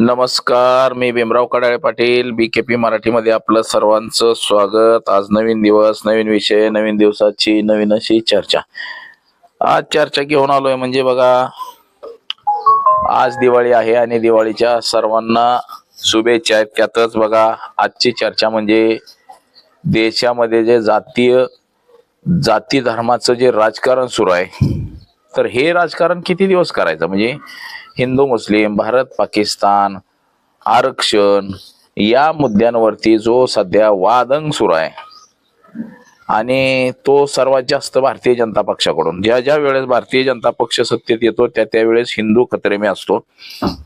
नमस्कार मी Bhimrao Kadale Patil B K P मराठीमध्ये आपलं सर्वांचं स्वागत. आज नवीन दिवस नवीन विषय नवीन दिवसाची नवीन अशी चर्चा. आज चर्चा घेऊन आलोय म्हणजे बघा आज दिवाळी आहे आणि दिवाळीच्या सर्वांना शुभेच्छा आहेत. त्यातच बघा आजची चर्चा म्हणजे देशामध्ये जे जातीय जाती धर्माचं जे राजकारण सुरू आहे तर हे राजकारण किती दिवस करायचं? म्हणजे हिंदू मुस्लिम भारत पाकिस्तान आरक्षण या मुद्द्यांवरती जो सध्या वादंग सुरू आहे आणि तो सर्वात जास्त भारतीय जनता पक्षाकडून ज्या ज्या वेळेस भारतीय जनता पक्ष सत्तेत येतो त्या त्यावेळेस हिंदू खतरेमे असतो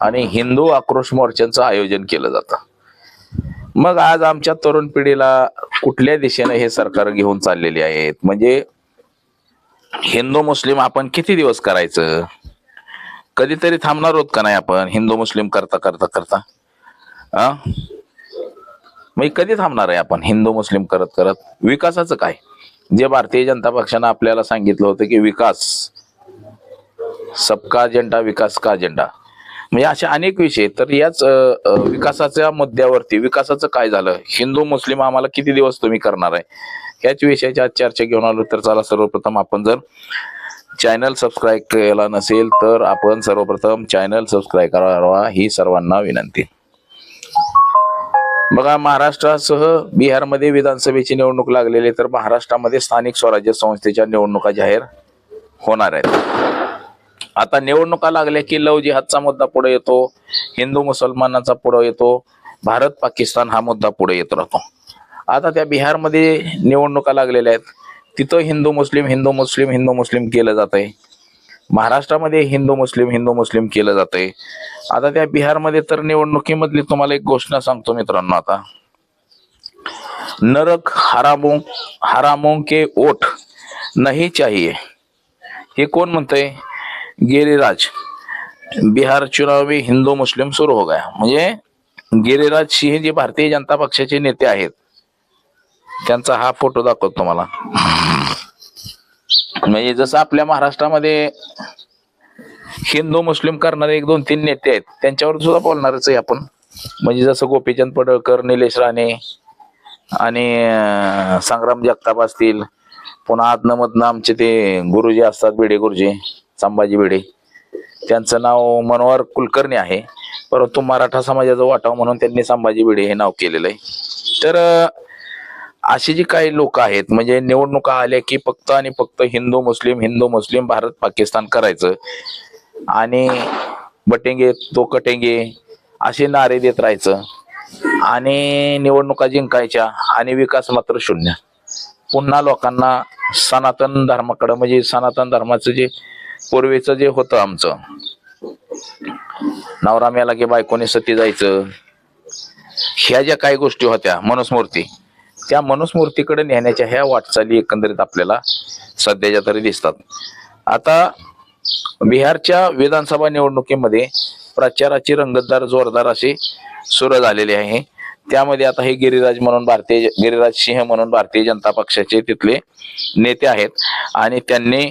आणि हिंदू आक्रोश मोर्चांचं आयोजन केलं जातं. मग आज आमच्या तरुण पिढीला कुठल्या दिशेने हे सरकार घेऊन चाललेले आहेत? म्हणजे हिंदू मुस्लिम आपण किती दिवस करायचं? कधीतरी थांबणार आहोत का नाही आपण? हिंदू मुस्लिम करता करता करता? आ? मग कधी थांबणार आहे आपण? हिंदू मुस्लिम करत करत? विकासाचं काय? जे भारतीय जनता पक्षानं आपल्याला सांगितलं होतं की विकास. सबका अजेंडा विकास का अजेंडा? म्हणजे असे अनेक विषय तर याच विकासाच्या मुद्द्यावरती विकासाचं काय झालं? हिंदू मुस्लिम आम्हाला किती दिवस तुम्ही करणार आहे? याच विषयाची आज चर्चा घेऊन आलो तर चला सर्वप्रथम आपण जर चॅनल सबस्क्राईब केला नसेल तर आपण सर्वप्रथम चॅनल सबस्क्राईब करावा ही सर्वांना विनंती. बघा महाराष्ट्रासह बिहारमध्ये विधानसभेची निवडणूक लागलेली तर महाराष्ट्रामध्ये स्थानिक स्वराज्य संस्थेच्या निवडणुका जाहीर होणार आहेत. आता निवडणुका लागल्या की लव जिहादचा मुद्दा पुढे येतो हिंदू मुसलमानाचा पुढे येतो भारत पाकिस्तान हा मुद्दा पुढे येत राहतो. आता त्या बिहारमध्ये निवडणुका लागलेल्या आहेत. तिथं हिंदू मुस्लिम हिंदू मुस्लिम हिंदू मुस्लिम केलं जात आहे महाराष्ट्रामध्ये हिंदू मुस्लिम हिंदू मुस्लिम केलं जात आहे आता त्या बिहारमध्ये तर निवडणुकीमधली तुम्हाला एक घोषणा सांगतो मित्रांनो आता. नरक हरामों हरामों के ओठ नाही चाहिए. हे कोण म्हणतंय? गिरिराज. बिहार चुनाव में हिंदू मुस्लिम सुरू हो गया. म्हणजे गिरिराज सिंह जे भारतीय जनता पक्षाचे नेते आहेत. त्यांचा हा फोटो दाखवतो तुम्हाला. म्हणजे जसं आपल्या महाराष्ट्रामध्ये हिंदू मुस्लिम करणारे एक दोन तीन नेते आहेत त्यांच्यावर सुद्धा बोलणारच आहे आपण. म्हणजे जसं गोपीचंद पडळकर निलेश राणे आणि संग्राम जगताप असतील पुन्हा आदनं मधनं आमचे ते गुरुजी असतात भिडे गुरुजी संभाजी भिडे. त्यांचं नाव मनोहर कुलकर्णी आहे. परंतु मराठा समाजाचा वाटाव म्हणून त्यांनी संभाजी भिडे हे नाव केलेलं आहे. तर असे अशी काही लोक आहेत म्हणजे निवडणुका आल्या की फक्त आणि फक्त हिंदू मुस्लिम हिंदू मुस्लिम भारत पाकिस्तान करायचं. आणि बटेंगे तो कटेंगे असे नारे देत राहायचं. आणि निवडणुका जिंकायच्या आणि विकास मात्र शून्य. पुन्हा लोकांना सनातन धर्माकडं म्हणजे सनातन धर्माचं जे पूर्वीचं जे होतं आमचं. नवरा मेला की बायकोने सती जायचं. ह्या ज्या काही गोष्टी होत्या मनुस्मूर्ती त्या मनुस्मूर्तीकडे नेण्याच्या ह्या वाटचाली एकंदरीत आपल्याला सध्याच्या तरी दिसतात. आता बिहारच्या विधानसभा निवडणुकीमध्ये प्रचाराची रंगतदार जोरदार अशी सुरू झालेली आहे. त्यामध्ये आता हे गिरिराज म्हणून भारतीय गिरिराज सिंह म्हणून भारतीय जनता पक्षाचे तिथले नेते आहेत आणि त्यांनी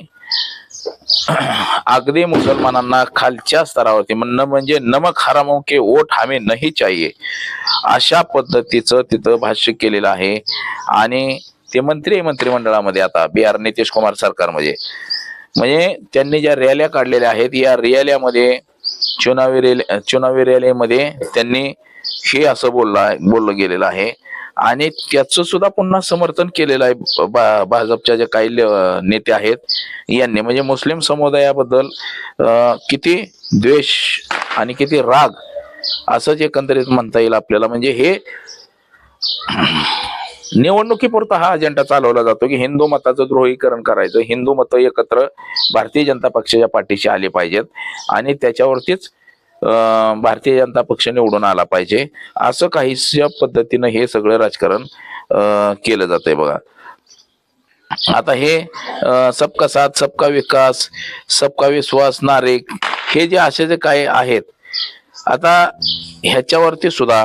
अगदी मुसलमानांना खालच्या स्तरावरती म्हणणं म्हणजे नमक हरामो के ओठ हमे नाही चाहिए. अशा पद्धतीचं तिथं भाष्य केलेलं आहे. आणि ते मंत्री आहे मंत्रिमंडळामध्ये आता बिहार नितीश कुमार सरकारमध्ये. म्हणजे त्यांनी ज्या रॅल्या काढलेल्या आहेत या रॅल्यामध्ये चुनावी रॅली चुनावी रॅलीमध्ये त्यांनी हे असं बोलला बोललं गेलेलं आहे. आणि त्याचं सुद्धा पुन्हा समर्थन केलेलं आहे भाजपच्या जे काही ल- नेते आहेत यांनी. म्हणजे मुस्लिम समुदायाबद्दल किती द्वेष आणि किती राग असंच एकंदरीत म्हणता येईल आपल्याला. म्हणजे हे निवडणुकीपुरता हा अजेंडा चालवला जातो की हिंदू मताचं द्रोहीकरण करायचं. हिंदू मतं एकत्र भारतीय जनता पक्षाच्या पाठीशी आले पाहिजेत आणि त्याच्यावरतीच भारतीय जनता पक्ष निवडून आला पाहिजे. असं काहीशा पद्धतीनं हे सगळं राजकारण अं, केलं जातंय बघा. आता हे सबका साथ सबका विकास सबका विश्वास नारे हे जे असे जे काही आहेत आता ह्याच्यावरती सुद्धा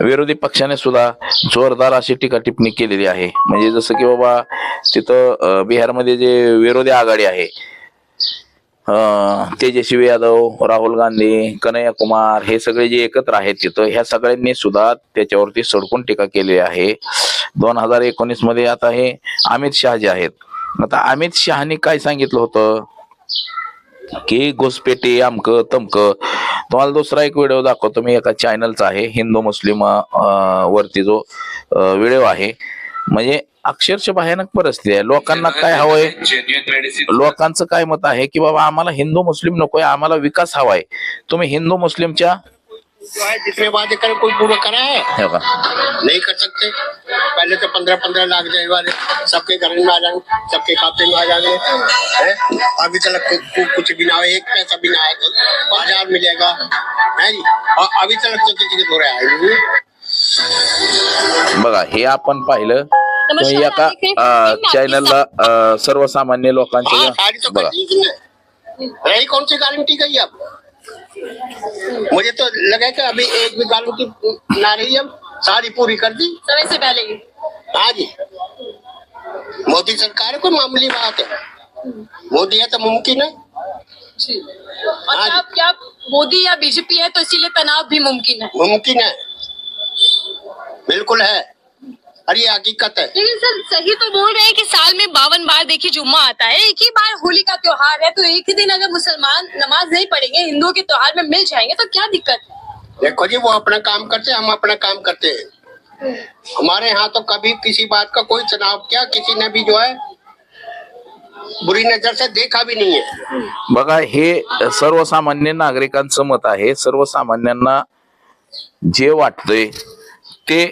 विरोधी पक्षाने सुद्धा जोरदार अशी टीका टिप्पणी केलेली आहे. म्हणजे जसं की बाबा तिथं बिहारमध्ये जे विरोधी आघाडी आहे अं, तेजस्वी यादव राहुल गांधी कन्हैया कुमार हे सगळे जे एकत्र आहेत तिथं ह्या सगळ्यांनी सुद्धा त्याच्यावरती सडकून टीका केली आहे. दोन हजार एकोणीसमध्ये आता हे अमित शहा जे आहेत आता अमित शहानी काय सांगितलं होतं? की घुसपेटी अमक तमक. तुम्हाला दुसरा एक व्हिडिओ दाखवतो मी एका चॅनलचा आहे हिंदू मुस्लिम अं, वरती जो व्हिडिओ आहे. म्हणजे अक्षरशः भयानक परिस्थिती आहे. लोकांना काय हवंय? लोकांचं काय मत आहे की बाबा आम्हाला हिंदू मुस्लिम नकोय आम्हाला विकास हवाय. तुम्ही हिंदू मुस्लिमच्या जो जितने वादे करे कोई पूरा करा है? बघा, नहीं कर सकते पहले तो पंद्रह पंद्रह लाख देने वाले सबके घर में आ जाएंगे सबके खाते में आ जाएंगे हैं? अभी तक कु- कु- कुछ भी ना हो एक पैसा भी ना आएगा बाजार मिलेगा। है जी? और अभी तक तो किसी के दौरे आए नहीं बघा हे आपण पाहिलं आप सर्वसामान्य लोकांच्या तो बघा. दी इसने रही कौन सी गारंटी गई अब मुझे तो लगा कि अभी एक भी गारंटी ना रही अब सारी पूरी कर दी। समय से पहले ही। हाँ जी। मोदी सरकार को मामूली बात है? मोदी है तो मुमकिन है। और। क्या क्या मोदी या बीजेपी है तो इसीलिए तनाव भी मुमकिन है। मुमकिन है। बिल्कुल है। अरे ये हकीकत है। लेकिन सर सही तो बोल रहे हैं कि साल में बावन बार देखिए जुम्मा आता है। एक ही बार होली का त्योहार है तो एक ही दिन अगर मुसलमान नमाज़ नहीं पढ़ेंगे हिंदुओं के त्योहार में मिल जाएँगे तो क्या दिक्कत है? देखो जी वो अपना काम करते हैं हम अपना काम करते हैं। हमारे यहाँ तो कभी किसी बात का कोई तनाव क्या किसी ने भी जो है बुरी नज़र से देखा भी नहीं है। बघा हे सर्वसामान्य नागरिकांचं मत आहे सर्वसामान्यांना जे वाटतंय ते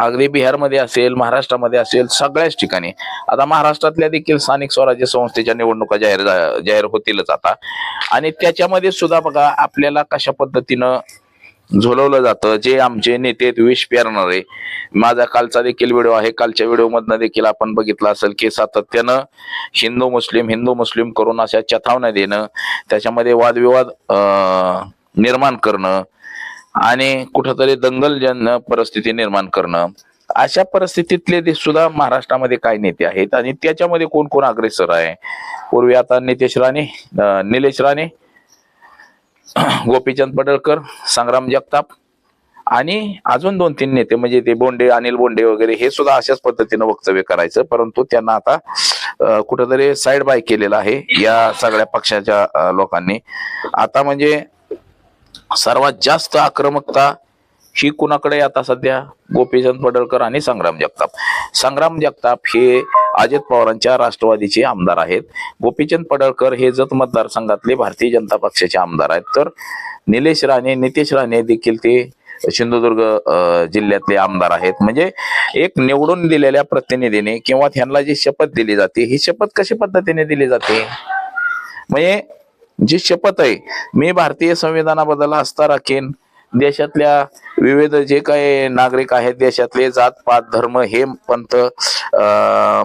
अगदी बिहारमध्ये असेल महाराष्ट्रामध्ये असेल सगळ्याच ठिकाणी. आता महाराष्ट्रातल्या देखील स्थानिक स्वराज्य संस्थेच्या निवडणुका जाहीर जाहीर होतीलच आता. आणि त्याच्यामध्ये सुद्धा बघा आपल्याला कशा पद्धतीनं झुलवलं जातं जे आमचे नेते विष पेरणारे. माझा कालचा देखील व्हिडिओ आहे. कालच्या व्हिडिओमधनं देखील आपण बघितलं असेल की सातत्यानं हिंदू मुस्लिम हिंदू मुस्लिम करून अशा चथावण्या देणं त्याच्यामध्ये वादविवाद निर्माण करणं आणि कुठंतरी दंगलजन्य परिस्थिती निर्माण करणं अशा परिस्थितीतले ते सुद्धा महाराष्ट्रामध्ये काय नेते आहेत. आणि त्याच्यामध्ये कोण कोण अग्रेसर आहे? पूर्वी आता नितेश राणे निलेश राणे गोपीचंद पडळकर संग्राम जगताप आणि अजून दोन तीन नेते म्हणजे ते बोंडे अनिल बोंडे वगैरे हे सुद्धा अशाच पद्धतीनं वक्तव्य करायचं. परंतु त्यांना आता कुठंतरी साईड बाय केलेलं आहे या सगळ्या पक्षाच्या लोकांनी. आता म्हणजे सर्वात जास्त आक्रमकता ही कुणाकडे आता सध्या? गोपीचंद पडळकर आणि संग्राम जगताप. संग्राम जगताप हे अजित पवारांच्या राष्ट्रवादीचे आमदार आहेत. गोपीचंद पडळकर हे जत मतदारसंघातले भारतीय जनता पक्षाचे आमदार आहेत. तर निलेश राणे नितेश राणे देखील ते सिंधुदुर्ग जिल्ह्यातले आमदार आहेत. म्हणजे एक निवडून दिलेल्या प्रतिनिधीने किंवा त्यांना जी शपथ दिली जाते ही शपथ कशा पद्धतीने दिली जाते? म्हणजे जी शपथ आहे मी भारतीय संविधानाबद्दल आस्था राखेन. देशातल्या विविध जे काही नागरिक आहेत देशातले जात पात धर्म हे पंथ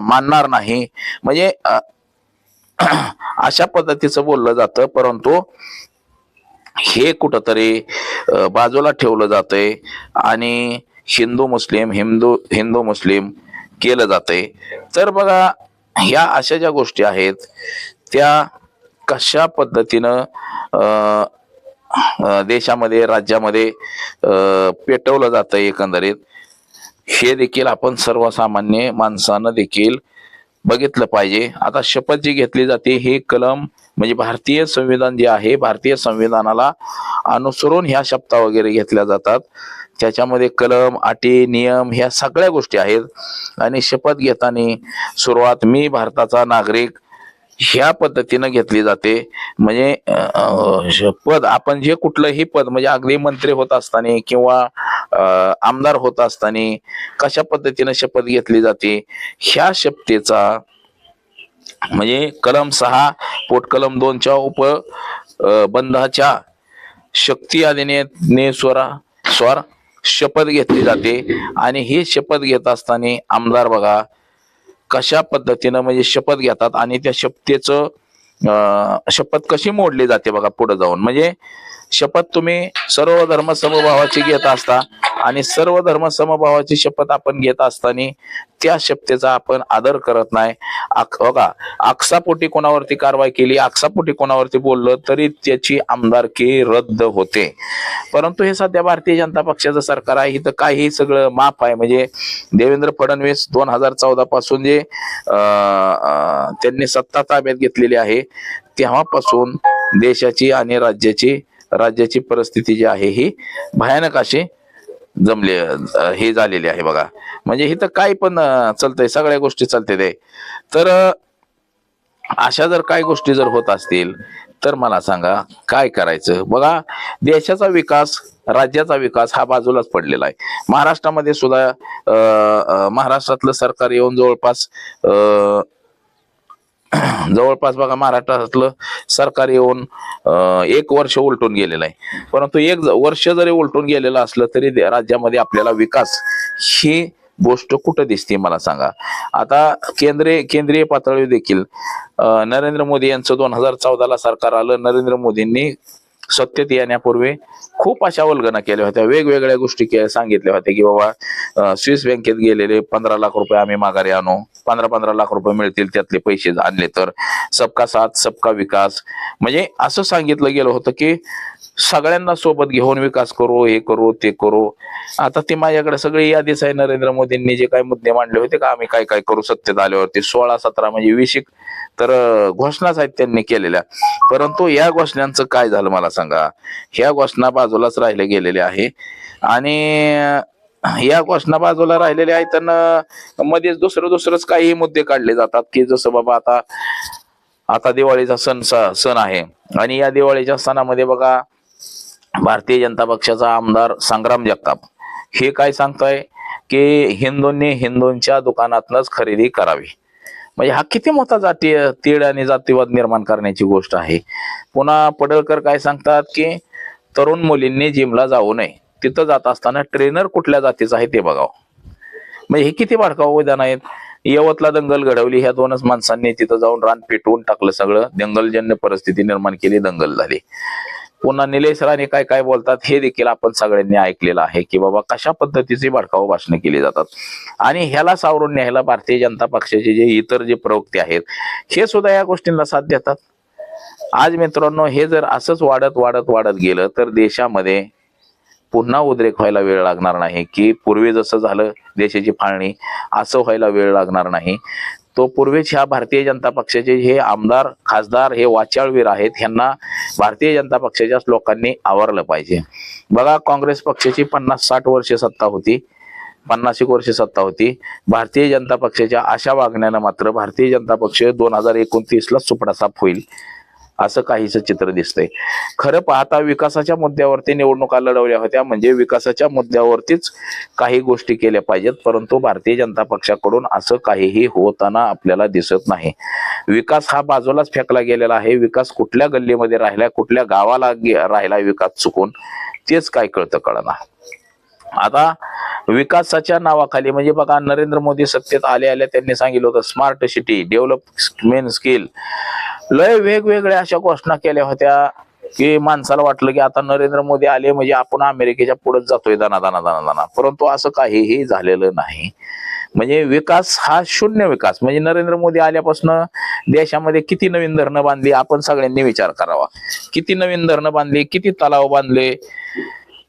मानणार नाही. म्हणजे अशा पद्धतीचं बोललं जातं परंतु हे कुठंतरी बाजूला ठेवलं जातंय आणि हिंदू मुस्लिम हिंदू हिंदू मुस्लिम केलं जातंय. तर बघा ह्या अशा ज्या गोष्टी आहेत त्या कशा पद्धतीनं देशामध्ये राज्यामध्ये पेटवलं जातं एकंदरीत हे देखील आपण सर्वसामान्य माणसानं देखील बघितलं पाहिजे. आता शपथ जी घेतली जाते हे कलम म्हणजे भारतीय संविधान जे आहे भारतीय संविधानाला अनुसरून ह्या शपथा वगैरे घेतल्या जातात. त्याच्यामध्ये कलम अटी नियम ह्या सगळ्या गोष्टी आहेत. आणि शपथ घेताना सुरुवात मी भारताचा नागरिक ह्या पद्धतीनं घेतली जाते. म्हणजे श- पद आपण जे कुठलंही पद म्हणजे अगदी मंत्री होत असताना किंवा आमदार होत असताना कशा पद्धतीनं शपथ घेतली जाते? ह्या शपथेचा म्हणजे कलम सहा पोट कलम दोनच्या उप बंधाच्या शक्ती अधिने स्वरा स्वर शपथ घेतली जाते. आणि ही शपथ घेत असताना आमदार बघा कशा पद्धतीनं म्हणजे शपथ घेतात आणि त्या शपथेचं शपथ कशी मोडली जाते बघा पुढे जाऊन? म्हणजे शपथ तुम्ही सर्व धर्म समभावाची घेत असता आणि सर्व धर्म समभावाची शपथ आपण घेत असताना त्या शपथेचा आपण आदर करत नाही. बघा आक्सापोटी कोणावरती कारवाई केली आक्सापोटी कोणावरती बोललं तरी त्याची आमदारकी रद्द होते. परंतु हे सध्या भारतीय जनता पक्षाचं सरकार आहे. इथं काही सगळं माफ आहे. म्हणजे देवेंद्र फडणवीस दोन हजार चौदा पासून जे त्यांनी सत्ता ताब्यात घेतलेली आहे तेव्हापासून देशाची आणि राज्याची राज्याची परिस्थिती जी आहे ही भयानक अशी जमले हे झालेली आहे बघा. म्हणजे इथं काय पण चालतंय सगळ्या गोष्टी चालते ते. तर अशा जर काय गोष्टी जर होत असतील तर मला सांगा काय करायचं? बघा देशाचा विकास राज्याचा विकास हा बाजूलाच पडलेला आहे. महाराष्ट्रामध्ये सुद्धा महाराष्ट्रातलं सरकार येऊन जवळपास जवळपास बघा महाराष्ट्रातलं सरकार येऊन एक वर्ष उलटून गेलेलं आहे. परंतु एक वर्ष जरी उलटून गेलेलं असलं तरी राज्यामध्ये आपल्याला विकास ही गोष्ट कुठं दिसते मला सांगा. आता केंद्रीय केंद्रीय पातळीवर देखील नरेंद्र मोदी यांचं दोन हजार चौदाला सरकार आलं नरेंद्र मोदींनी सत्तेत येण्यापूर्वी खूप अशा वल्गना केल्या होत्या. वेगवेगळ्या गोष्टी के- सांगितल्या होत्या की बाबा स्विस बँकेत गेलेले पंधरा लाख रुपये आम्ही माघारी आणू. पंधरा पंधरा लाख रुपये मिळतील त्यातले पैसे आणले तर. सबका साथ सबका विकास. म्हणजे असं सांगितलं गेलं होतं की सगळ्यांना सोबत घेऊन विकास करू हे करू ते करू. आता ते माझ्याकडे सगळी यादीच आहे नरेंद्र मोदींनी जे काही मुद्दे मांडले होते का आम्ही काय काय करू सत्तेत आल्यावरती. सोळा सतरा म्हणजे वीस एक तर घोषणाच आहेत त्यांनी केलेल्या. परंतु या घोषणांचं काय झालं मला सांगा. ह्या घोषणा बाजूलाच राहिले गेलेले आहे. आणि या घोषणा बाजूला राहिलेल्या आहेत तर मध्येच दुसरं दुसरंच काही मुद्दे काढले जातात की जसं बाबा आता आता दिवाळीचा सण स- सण आहे. आणि या दिवाळीच्या सणामध्ये बघा भारतीय जनता पक्षाचा आमदार संग्राम जगताप हे काय सांगताय की हिंदूंनी हिंदूंच्या दुकानातनच खरेदी करावी. म्हणजे हा किती मोठा जाती तीड आणि जातीवाद निर्माण करण्याची गोष्ट आहे. पुन्हा पडळकर काय सांगतात की तरुण मुलींनी जिमला जाऊ नये. तिथं जात असताना ट्रेनर कुठल्या जातीचा आहे ते बघावं. म्हणजे हे किती भडकाव विधान आहेत? यवतला दंगल घडवली ह्या दोनच माणसांनी तिथं जाऊन रान पेटवून टाकलं सगळं. दंगलजन्य परिस्थिती निर्माण केली दंगल झाली. पुन्हा निलेश राणे काय काय बोलतात हे देखील आपण सगळ्यांनी ऐकलेलं आहे की बाबा कशा पद्धतीची भडकाऊ भाषणं केली जातात. आणि ह्याला सावरून न्यायला भारतीय जनता पक्षाचे जे इतर जे प्रवक्ते आहेत हे सुद्धा या गोष्टींना साथ देतात. आज मित्रांनो हे जर असंच वाढत वाढत वाढत गेलं तर देशामध्ये पुन्हा उद्रेक व्हायला वेळ लागणार नाही की पूर्वी जसं झालं देशाची फाळणी असं व्हायला वेळ लागणार नाही. तो पूर्वीच ह्या भारतीय जनता पक्षाचे हे आमदार खासदार हे वाचाळवीर आहेत ह्यांना भारतीय जनता पक्षाच्याच लोकांनी आवरलं पाहिजे. बघा काँग्रेस पक्षाची पन्नास साठ वर्ष सत्ता होती पन्नास एक वर्ष सत्ता होती. भारतीय जनता पक्षाच्या अशा वागण्यानं मात्र भारतीय जनता पक्ष दोन हजार एकोणतीस ला सुपडासाप होईल. असं काहीच चित्र दिसतंय. खरं पाहता विकासाच्या मुद्द्यावरती निवडणुका लढवल्या होत्या. म्हणजे विकासाच्या मुद्द्यावरतीच काही गोष्टी केल्या पाहिजेत. परंतु भारतीय जनता पक्षाकडून असं काहीही होताना आपल्याला दिसत नाही. विकास हा बाजूलाच फेकला गेलेला आहे. विकास कुठल्या गल्लीमध्ये राहिला कुठल्या गावाला राहिला विकास चुकून तेच काय कळतं कळना. आता विकासाच्या नावाखाली म्हणजे बघा नरेंद्र मोदी सत्तेत आले आले त्यांनी सांगितलं होतं स्मार्ट सिटी डेव्हलपमेंट स्किल लय वेगवेगळ्या अशा घोषणा केल्या होत्या की माणसाला वाटलं की आता नरेंद्र मोदी आले म्हणजे आपण अमेरिकेच्या पुढे जातोय दाना दाना दाना दाना. परंतु असं काहीही झालेलं नाही. म्हणजे विकास हा शून्य विकास. म्हणजे नरेंद्र मोदी आल्यापासून देशामध्ये किती नवीन धरणं बांधली आपण सगळ्यांनी विचार करावा. किती नवीन धरणं बांधली किती तलाव बांधले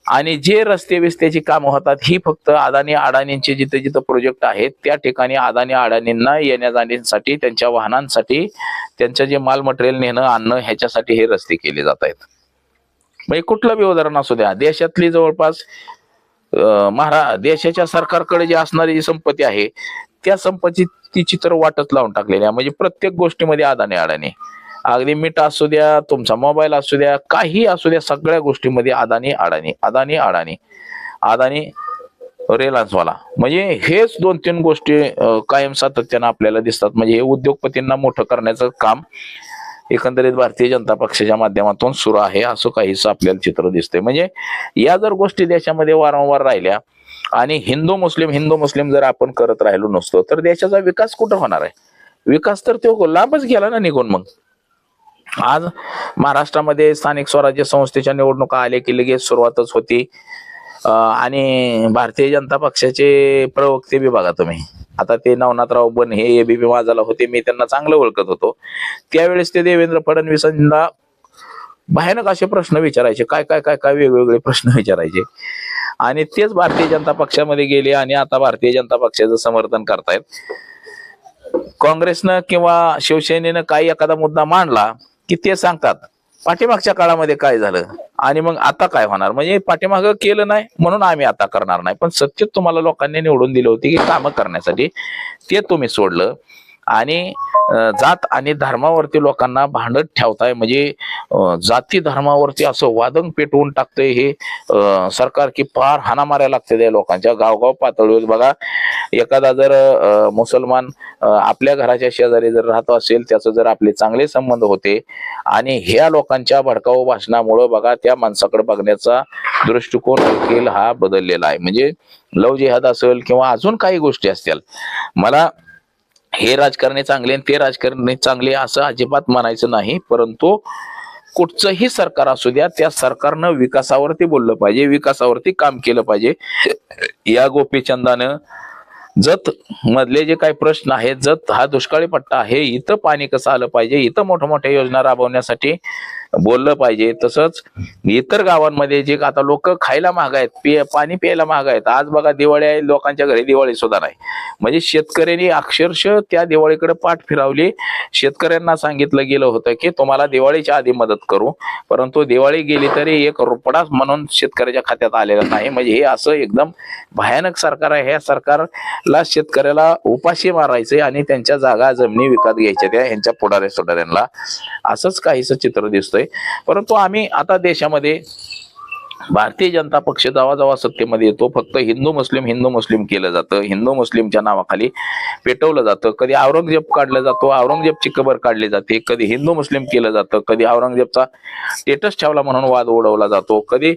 आणि जे रस्ते विस्त्याची कामं होतात ही फक्त अदानी अडाणींचे जिथे जिथे प्रोजेक्ट आहेत त्या ठिकाणी अदानी अडाणींना येण्या जाण्यासाठी त्यांच्या वाहनांसाठी त्यांचं जे माल मटेरियल नेणं आणणं ह्याच्यासाठी हे रस्ते केले जात आहेत. म्हणजे कुठलं बी उदाहरण असू द्या देशातली जवळपास महारा देशाच्या सरकारकडे जी असणारी जी संपत्ती आहे त्या संपत्तीची तर वाटच लावून टाकलेली आहे. म्हणजे प्रत्येक गोष्टीमध्ये अदानी अडाणी. अगदी मीठ असू द्या तुमचा मोबाईल असू द्या काही असू द्या सगळ्या गोष्टीमध्ये अदानी अडाणी अदानी अडाणी. अदानी रिलायन्सवाला म्हणजे हेच दोन तीन गोष्टी कायम सातत्यानं आपल्याला दिसतात. म्हणजे हे उद्योगपतींना मोठं करण्याचं काम एकंदरीत भारतीय जनता पक्षाच्या माध्यमातून सुरू आहे असं काहीच आपल्याला चित्र दिसतंय. म्हणजे या जर गोष्टी देशामध्ये वारंवार राहिल्या आणि हिंदू मुस्लिम हिंदू मुस्लिम जर आपण करत राहिलो नसतो तर देशाचा विकास कुठं होणार आहे? विकास तर तो लांबच गेला ना निघून मग. आज महाराष्ट्रामध्ये स्थानिक स्वराज्य संस्थेच्या निवडणुका आल्या की लगेच सुरुवातच होती. आणि भारतीय जनता पक्षाचे प्रवक्ते बी बघा तुम्ही. आता ते नवनाथराव बन हे एबीपी माझाला होते मी त्यांना चांगलं ओळखत होतो. त्यावेळेस ते देवेंद्र फडणवीसांना भयानक असे प्रश्न विचारायचे काय काय काय काय वेगवेगळे प्रश्न विचारायचे. आणि तेच भारतीय जनता पक्षामध्ये गेले आणि आता भारतीय जनता पक्षाचं समर्थन करतायत. काँग्रेसनं किंवा शिवसेनेनं काही एखादा मुद्दा मांडला की ते सांगतात. पाठीमागच्या काळामध्ये काय झालं? आणि मग आता काय होणार? म्हणजे पाठीमागं केलं नाही म्हणून आम्ही आता करणार नाही. पण सत्य तुम्हाला लोकांनी निवडून दिली होती की कामं करण्यासाठी. ते तुम्ही सोडलं. आणि जात आणि धर्मावरती लोकांना भांडत ठेवताय. म्हणजे जाती धर्मावरती असं वादन पेटवून टाकतंय हे सरकार की फार हाना मारायला लागते त्या लोकांच्या. गावगाव पातळीवर बघा एखादा जर मुसलमान आपल्या घराच्या शेजारी जर राहत असेल त्याचं जर आपले चांगले संबंध होते आणि ह्या लोकांच्या भडकाऊ भाषणामुळं बघा त्या माणसाकडे बघण्याचा दृष्टिकोन देखील हा बदललेला आहे. म्हणजे लव जिहाद असेल किंवा अजून काही गोष्टी असतील मला हे राजकारणी चांगले आणि ते राजकारणी चांगले असं अजिबात म्हणायचं नाही परंतु कुठचंही सरकार असू द्या त्या सरकारनं विकासावरती बोललं पाहिजे विकासावरती काम केलं पाहिजे. या गोपीचंदानं जत मधले जे काही प्रश्न आहेत जत हा दुष्काळी पट्टा आहे इथं पाणी कसं आलं पाहिजे इथं मोठ्या मोठ्या योजना राबवण्यासाठी बोललं पाहिजे. तसंच इतर गावांमध्ये जे आता लोक खायला महाग आहेत पिय पाणी प्यायला महाग आहेत. आज बघा दिवाळी आहे लोकांच्या घरी दिवाळी सुद्धा नाही. म्हणजे शेतकऱ्यांनी अक्षरशः त्या दिवाळीकडे पाठ फिरावली. शेतकऱ्यांना सांगितलं गेलं होतं की तुम्हाला दिवाळीच्या आधी मदत करू. परंतु दिवाळी गेली तरी एक रुपडाच म्हणून शेतकऱ्याच्या खात्यात आलेला नाही. म्हणजे हे असं एकदम भयानक सरकार आहे. ह्या सरकारला शेतकऱ्याला उपाशी मारायचे आणि त्यांच्या जागा जमिनी विकत घ्यायच्या त्या ह्यांच्या पुढाऱ्या सुडाऱ्यांना असंच काहीच चित्र दिसतंय परंतु आम्ही आता देशामध्ये भारतीय जनता पक्ष जवाजवा सत्तेमध्ये येतो. फक्त हिंदू मुस्लिम हिंदू मुस्लिम केलं जातं. हिंदू मुस्लिमच्या नावाखाली पेटवलं जातं. कधी औरंगजेब काढलं जातो औरंगजेबची कबर काढली जाते. कधी हिंदू मुस्लिम केलं जातं. कधी औरंगजेबचा स्टेटस ठेवला म्हणून वाद उडवला जातो. कधी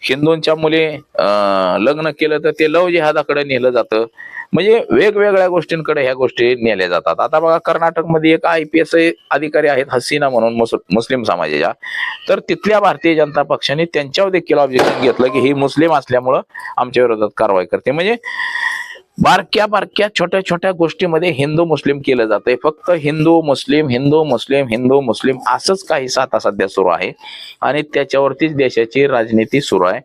हिंदूंच्या मुली अं, लग्न केलं तर ते लव जिहादाकडे नेलं जातं. म्हणजे वेगवेगळ्या गोष्टींकडे ह्या गोष्टी नेल्या जातात. आता बघा कर्नाटकमध्ये एक आय पी एस अधिकारी आहेत हसीना म्हणून मुस्लिम समाजाच्या. तर तिथल्या भारतीय जनता पक्षाने त्यांच्यावर देखील ऑब्जेक्शन घेतलं की ही मुस्लिम असल्यामुळं आमच्या विरोधात कारवाई करते. म्हणजे बारक्या बारक्या छोट्या छोट्या गोष्टीमध्ये हिंदू मुस्लिम केलं जातंय. फक्त हिंदू मुस्लिम हिंदू मुस्लिम हिंदू मुस्लिम असंच काही साता सध्या सुरू आहे. आणि त्याच्यावरतीच देशाची राजनीती सुरू आहे.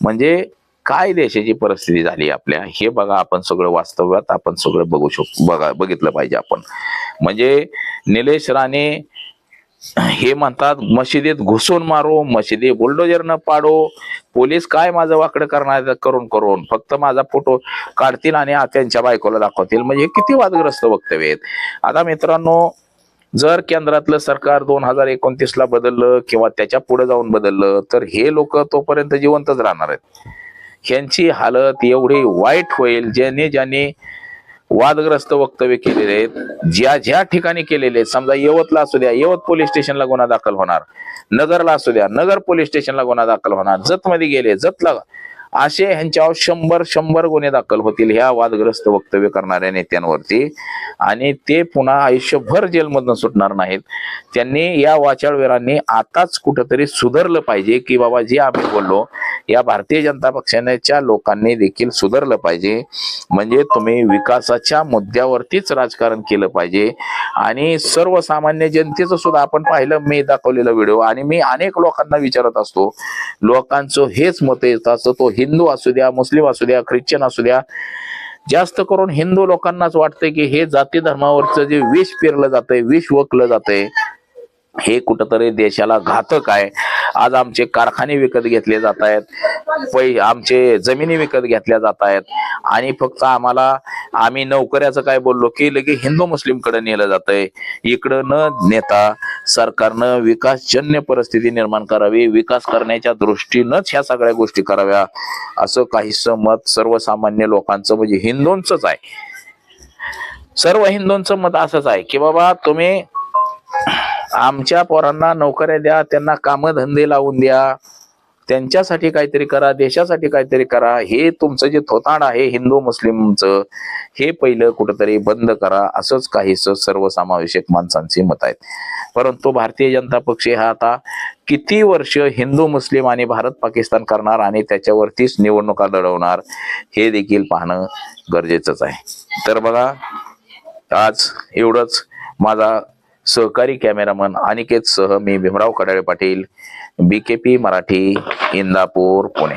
म्हणजे काय देशाची परिस्थिती झाली आपल्या? हे बघा आपण सगळं वास्तव्यात आपण सगळं बघू शकतो बघा बघितलं पाहिजे आपण. म्हणजे निलेश राणे हे म्हणतात मशिदीत घुसून मारो मशिदी बुलडोजरनं पाडो. पोलीस काय माझं वाकडं करणार करून करून? फक्त माझा फोटो काढतील आणि त्यांच्या बायकोला दाखवतील. म्हणजे हे किती वादग्रस्त वक्तव्य आहेत. आता मित्रांनो जर केंद्रातलं सरकार दोन हजार एकोणतीस ला बदललं किंवा त्याच्या पुढे जाऊन बदललं तर हे लोक तोपर्यंत जिवंतच राहणार आहेत. ह्यांची हालत एवढी वाईट होईल ज्याने ज्याने वादग्रस्त वक्तव्य केलेले आहेत ज्या ज्या ठिकाणी केलेले आहेत समजा यवतला असू द्या यवत पोलीस स्टेशनला गुन्हा दाखल होणार नगरला असू द्या नगर पोलीस स्टेशनला गुन्हा दाखल होणार जत मध्ये गेले जतला असे ह्यांच्यावर शंभर शंभर गुन्हे दाखल होतील ह्या वादग्रस्त वक्तव्य करणाऱ्या नेत्यांवरती. आणि ते पुन्हा आयुष्यभर जेलमधनं सुटणार नाहीत. त्यांनी या वाचाळवीरांनी आताच कुठंतरी सुधारलं पाहिजे की बाबा जे आम्ही बोललो या भारतीय जनता पक्षाच्या लोकांनी देखील सुधारलं पाहिजे. म्हणजे तुम्ही विकासाच्या मुद्द्यावरतीच राजकारण केलं पाहिजे. आणि सर्वसामान्य जनतेचं सुद्धा आपण पाहिलं मी दाखवलेला व्हिडिओ. आणि मी अनेक लोकांना विचारत असतो लोकांचं हेच मत येत असतं तो हिंदू असू द्या मुस्लिम असू द्या ख्रिश्चन असू द्या जास्त करून हिंदू लोकांनाच वाटतंय की हे जाती धर्मावरचं जे विष पेरलं जातंय विष वकलं जातंय. हे कुठंतरी देशाला घातक आहे. आज आमचे कारखाने विकत घेतले जात आहेत. पै आमचे जमिनी विकत घेतल्या जात आहेत. आणि फक्त आम्हाला आम्ही नोकऱ्याचं काय बोललो की लगे हिंदू मुस्लिमकडे नेलं जातंय. इकडं न नेता सरकारनं विकासजन्य परिस्थिती निर्माण करावी विकास करण्याच्या दृष्टीनंच ह्या सगळ्या गोष्टी कराव्या असं काहीसं मत सर्वसामान्य लोकांचं म्हणजे हिंदूंचंच आहे. सर्व हिंदूंचं मत असंच आहे की बाबा तुम्ही आमच्या पोरांना नोकऱ्या द्या त्यांना कामधंदे लावून द्या. त्यांच्यासाठी काहीतरी करा देशासाठी काहीतरी करा. हे तुमचं जे थोताण आहे हिंदू मुस्लिमचं हे पहिलं कुठंतरी बंद करा. असंच काहीच सर्वसमावेशक माणसांची मत आहेत. परंतु भारतीय जनता पक्ष हा आता किती वर्ष हिंदू मुस्लिम आणि भारत पाकिस्तान करणार आणि त्याच्यावरतीच निवडणुका लढवणार हे देखील पाहणं गरजेचंच आहे. तर बघा आज एवढंच. माझा सहकारी कॅमेरामन अनिकेत सह मी भीमराव कडाळे पाटील बीकेपी मराठी इंदापूर पुणे.